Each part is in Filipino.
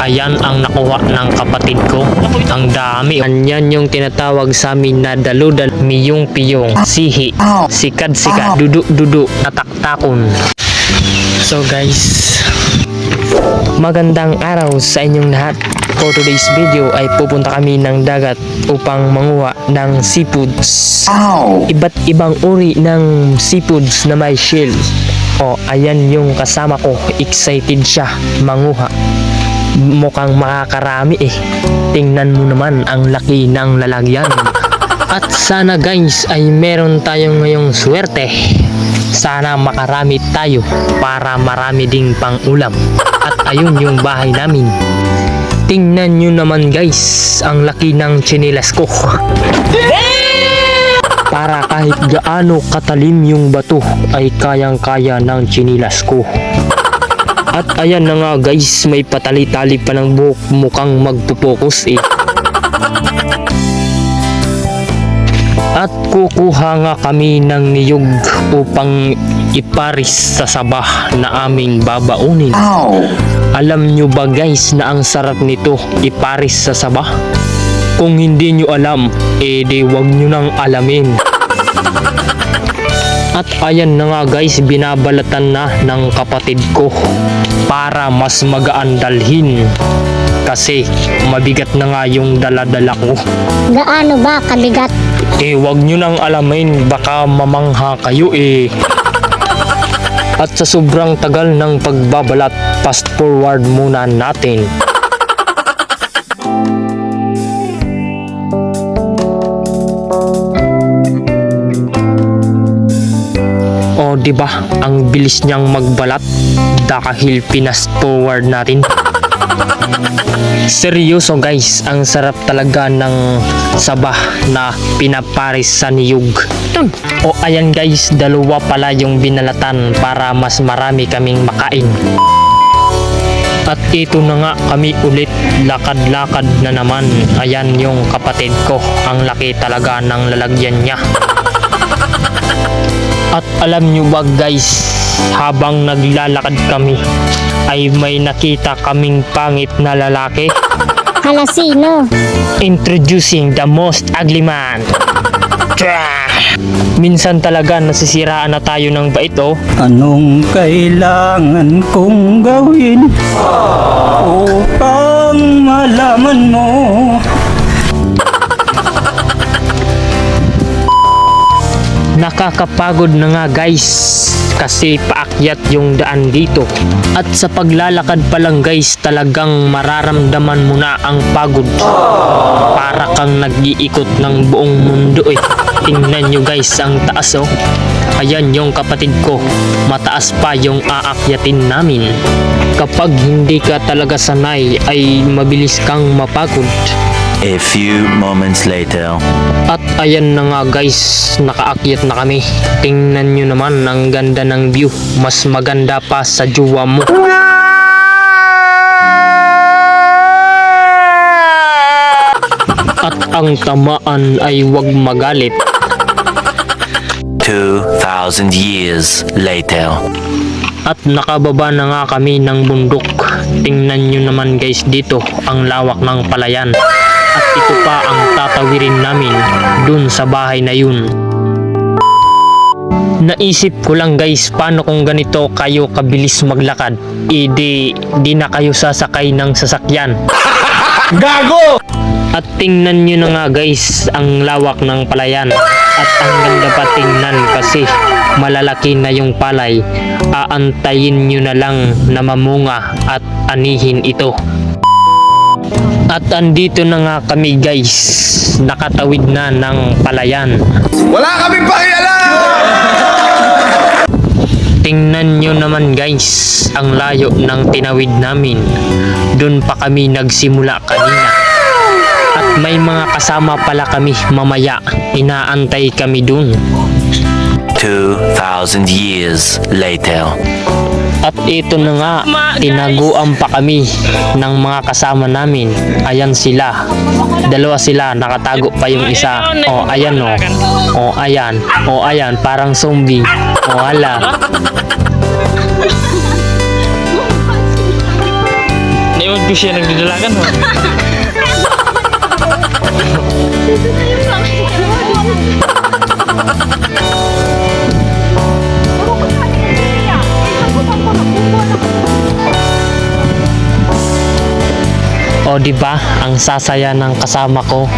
Ayan ang nakuha ng kapatid ko. Ang dami. Anyan yung tinatawag sa amin na daludan, miyong piyong, sihi, sikad sikad, dudu dudu, tataktakon. So guys, magandang araw sa inyong lahat. For today's video ay pupunta kami ng dagat upang manguha ng seafoods. Iba't ibang uri ng seafoods na may shell. O, ayan yung kasama ko. Excited siya manguha. Mukhang makakarami eh. Tingnan mo naman ang laki ng lalagyan. At sana guys ay meron tayong ngayong swerte. Sana makarami tayo para marami ding pang ulam. At ayun yung bahay namin. Tingnan nyo naman guys, ang laki ng tsinelas ko. Para kahit gaano katalim yung bato ay kayang-kaya ng tsinelas ko. At ayan na nga guys, may patali-tali pa ng buhok mukhang magpupokus eh. At kukuha nga kami ng niyog upang iparis sa sabah na aming babaunin. Alam nyo ba guys na ang sarap nito iparis sa sabah? Kung hindi nyo alam, eh di wag nyo nang alamin. At ayan na nga guys, binabalatan na ng kapatid ko para mas magaan dalhin. Kasi mabigat na nga yung daladala ko. Gaano ba kabigat? Eh, wag nyo nang alamin, baka mamangha kayo eh. At sa sobrang tagal ng pagbabalat, fast forward muna natin. Di ba? Ang bilis niyang magbalat dahil pinas forward natin. Seryoso guys, ang sarap talaga ng sabah na pinaparis sa niyog. O ayan guys, dalawa pala yung binalatan para mas marami kaming makain. At ito na nga kami ulit, lakad-lakad na naman. Ayan yung kapatid ko, ang laki talaga ng lalagyan niya. At alam nyo ba guys, habang naglalakad kami, ay may nakita kaming pangit na lalaki. Hala sino? Introducing the most ugly man. Traa! Minsan talaga nasisiraan na tayo ng bait oh. Anong kailangan kong gawin upang malaman mo? Nakakapagod na nga guys kasi paakyat yung daan dito. At sa paglalakad pa lang guys talagang mararamdaman mo na ang pagod. Para kang nag-iikot ng buong mundo eh. Tingnan nyo guys ang taas oh. Ayan yung kapatid ko. Mataas pa yung aakyatin namin. Kapag hindi ka talaga sanay ay mabilis kang mapagod. A few moments later. At ayan na nga guys, nakaakyat na kami. Tingnan nyo naman ang ganda ng view. Mas maganda pa sa juwa mo. At ang tamaan ay wag magalit. 2,000 years later. At nakababa na nga kami ng bundok. Tingnan nyo naman guys dito ang lawak ng palayan. Pa ang tatawirin namin dun sa bahay na yun. Naisip ko lang guys, paano kung ganito kayo kabilis maglakad? E di, di na kayo sasakay ng sasakyan. Gago! At tingnan nyo na nga guys ang lawak ng palayan. At ang ganda pa tingnan kasi malalaki na yung palay. Aantayin nyo na lang na mamunga at anihin ito. At andito na nga kami guys. Nakatawid na ng palayan. Wala kaming pakialam! Tingnan nyo naman guys, ang layo ng tinawid namin. Doon pa kami nagsimula kanina. At may mga kasama pala kami mamaya. Inaantay kami dun. 2,000 years later. At ito na nga, tinaguan pa kami ng mga kasama namin. Ayan sila. Dalawa sila, nakatago pa yung isa. O, ayan o. O, ayan. O, ayan, parang zombie. O, hala. ko siya nagdudulagan mo. O di ba ang sasaya ng kasama ko.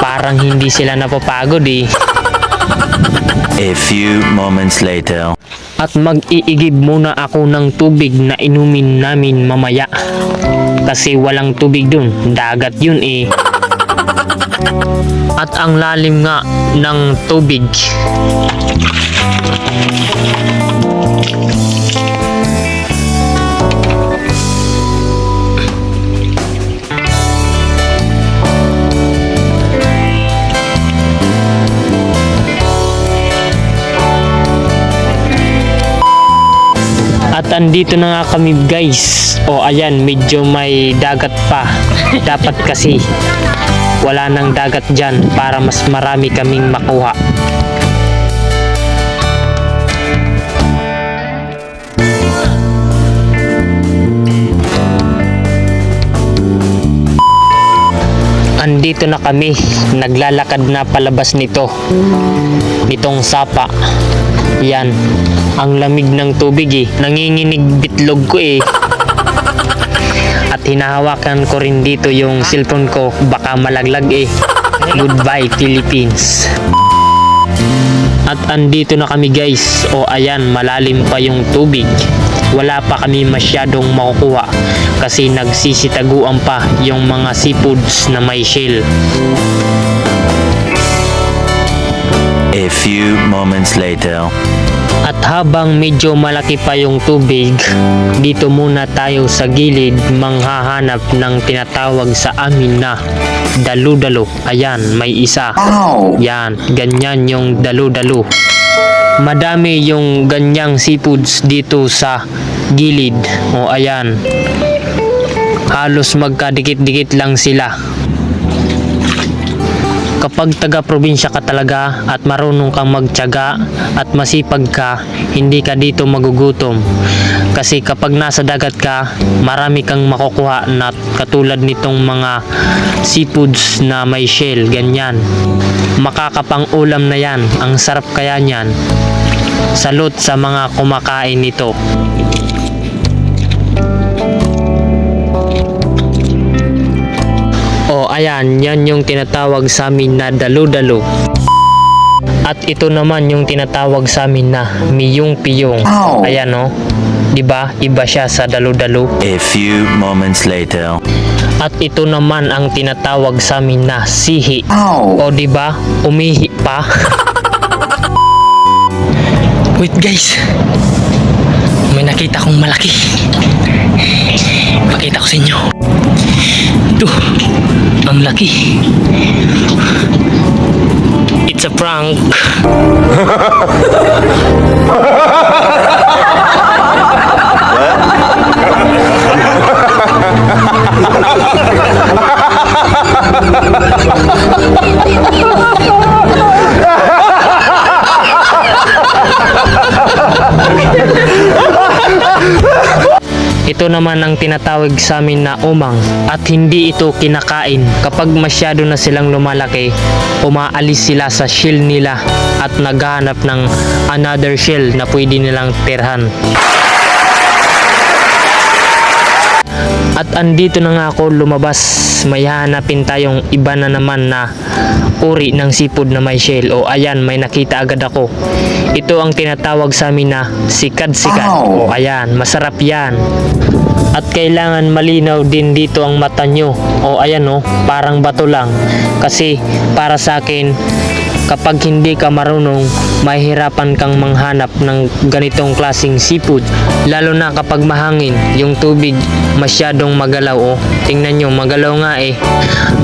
Parang hindi sila napapagod eh. A few moments later. At mag-iigib muna ako ng tubig na inumin namin mamaya. Kasi walang tubig dun, dagat yun eh. At ang lalim nga ng tubig. Andito na nga kami guys. O ayan, medyo may dagat pa. Dapat kasi wala nang dagat dyan para mas marami kaming makuha. Andito na kami, naglalakad na palabas nito. Nitong sapa. Yan, ang lamig ng tubig eh. Nanginginig bitlog ko eh. At hinahawakan ko rin dito yung cellphone ko, baka malaglag eh. Goodbye Philippines. At andito na kami guys. O ayan, malalim pa yung tubig. Wala pa kami masyadong makukuha kasi nagsisitaguan pa yung mga seafoods na may shell. A few moments later. At habang medyo malaki pa yung tubig, dito muna tayo sa gilid manghahanap ng tinatawag sa amin na dalu-dalo. Ayan, may isa. Yan, ganyan yung dalu-dalo. Madami yung ganyang seafoods dito sa gilid. O ayan, halos magkadikit-dikit lang sila kapag taga-probinsya ka talaga at marunong kang magtiyaga at masipag ka, hindi ka dito magugutom. Kasi kapag nasa dagat ka, marami kang makukuha na katulad nitong mga seafoods na may shell, ganyan. Makakapang ulam na yan, ang sarap kaya niyan. Salute sa mga kumakain nito. Ayan, yan yung tinatawag sa amin na dalu-dalu. At ito naman yung tinatawag sa amin na miyong-piyong. Ayan o. 'Di ba? Iba siya sa dalu-dalu. A few moments later. At ito naman ang tinatawag sa amin na sihi. O 'di ba? Umihi pa. Wait guys. May nakita kong malaki. Pakita ko sa inyo. Ito. Ang laki. It's a prank. naman ang tinatawag sa amin na umang at hindi ito kinakain. Kapag masyado na silang lumalaki, umaalis sila sa shell nila at naghahanap ng another shell na pwede nilang tirhan. At andito na nga ako lumabas. May hanapin tayong iba na naman na uri ng seafood na may shell. O ayan, may nakita agad ako. Ito ang tinatawag sa amin na sikad-sikad. O ayan, masarap yan. At kailangan malinaw din dito ang mata nyo. O ayan o, parang bato lang. Kasi para sa akin, kapag hindi ka marunong, mahirapan kang manghanap ng ganitong klasing seafood. Lalo na kapag mahangin, yung tubig masyadong magalaw oh. Tingnan nyo, magalaw nga eh.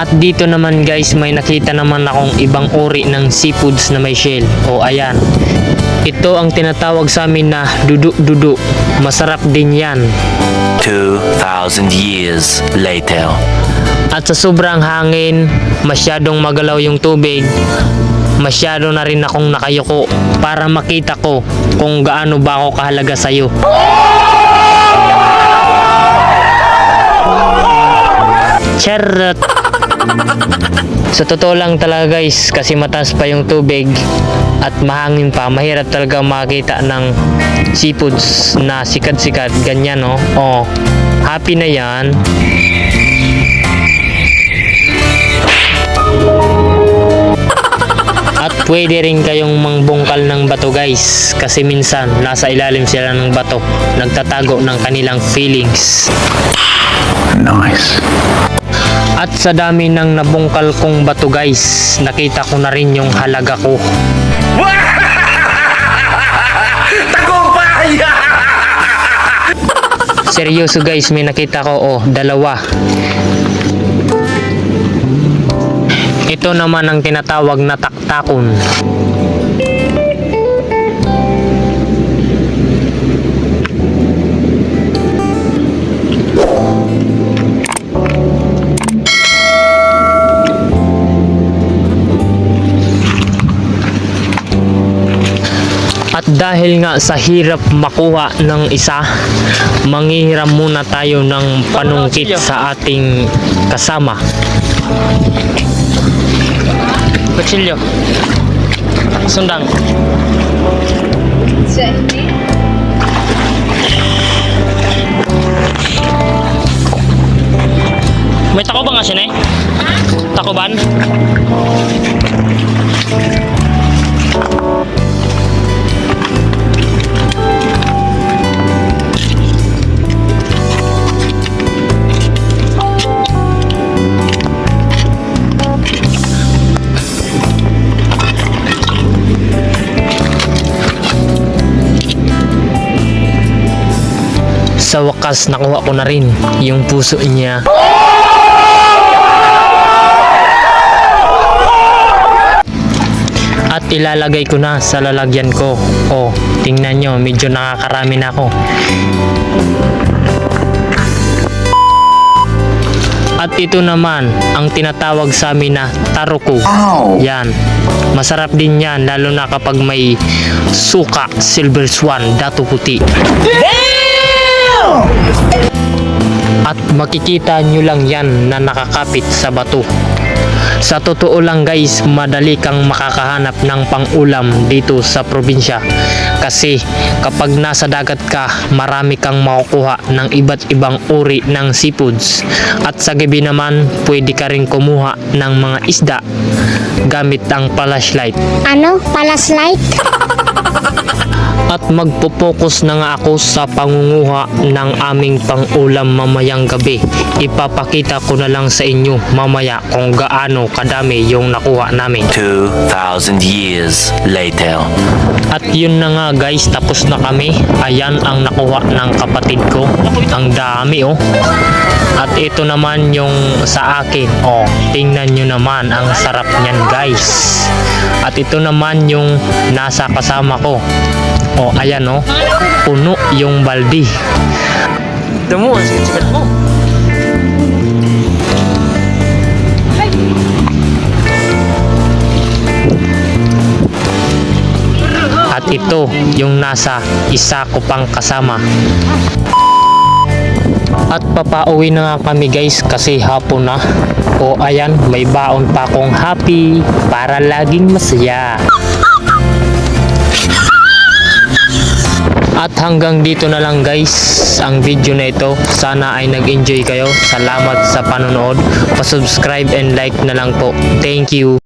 At dito naman guys, may nakita naman akong ibang uri ng seafoods na may shell. O ayan. Ito ang tinatawag sa amin na dudu-dudu. Masarap din yan. 2,000 years later. At sa sobrang hangin, masyadong magalaw yung tubig, masyado na rin akong nakayuko para makita ko kung gaano ba ako kahalaga sa'yo. Charot! Sa totoo lang talaga guys, kasi mataas pa yung tubig at mahangin pa, mahirap talaga makita ng seafoods na sikat-sikat, ganyan no. Oh, happy na yan. At pwede rin kayong mangbungkal ng bato guys kasi minsan nasa ilalim sila ng bato nagtatago ng kanilang feelings. Nice. At sa dami ng nabungkal kong bato guys, nakita ko na rin yung halaga ko. Tagumpay! Seryoso guys, may nakita ko oh, dalawa. Ito naman ang tinatawag na taktakon. At dahil nga sa hirap makuha ng isa, manghihiram muna tayo ng panungkit sa ating kasama. Kutsilyo. Sundang. May tako ba nga siya, eh? Takoban? Sa wakas, nakuha ko na rin yung puso niya. At ilalagay ko na sa lalagyan ko. Oh, tingnan nyo, medyo nakakarami na ako. At ito naman ang tinatawag sa amin na taruko. Yan. Masarap din yan lalo na kapag may suka, silver swan, dato puti. At makikita nyo lang yan na nakakapit sa bato. Sa totoo lang guys, madali kang makakahanap ng pangulam dito sa probinsya. Kasi kapag nasa dagat ka, marami kang makukuha ng iba't ibang uri ng seafoods. At sa gabi naman, pwede ka rin kumuha ng mga isda gamit ang flashlight. Ano? Palaslight? At magpo-focus na nga ako sa pangunguha ng aming pangulam mamayang gabi. Ipapakita ko na lang sa inyo mamaya kung gaano kadami yung nakuha namin. 2,000 years later. At yun na nga guys, tapos na kami. Ayan ang nakuha ng kapatid ko. Ang dami oh. At ito naman yung sa akin. Oh, tingnan nyo naman ang sarap niyan guys. At ito naman yung nasa kasama ko. Oh, ayan oh. Puno yung baldi. Damo, ang sikat mo. At ito yung nasa isa ko pang kasama. At papauwi na nga kami guys kasi hapon na. O ayan, may baon pa akong happy para laging masaya. At hanggang dito na lang guys ang video na ito. Sana ay nag-enjoy kayo. Salamat sa panonood. Pa-subscribe and like na lang po. Thank you.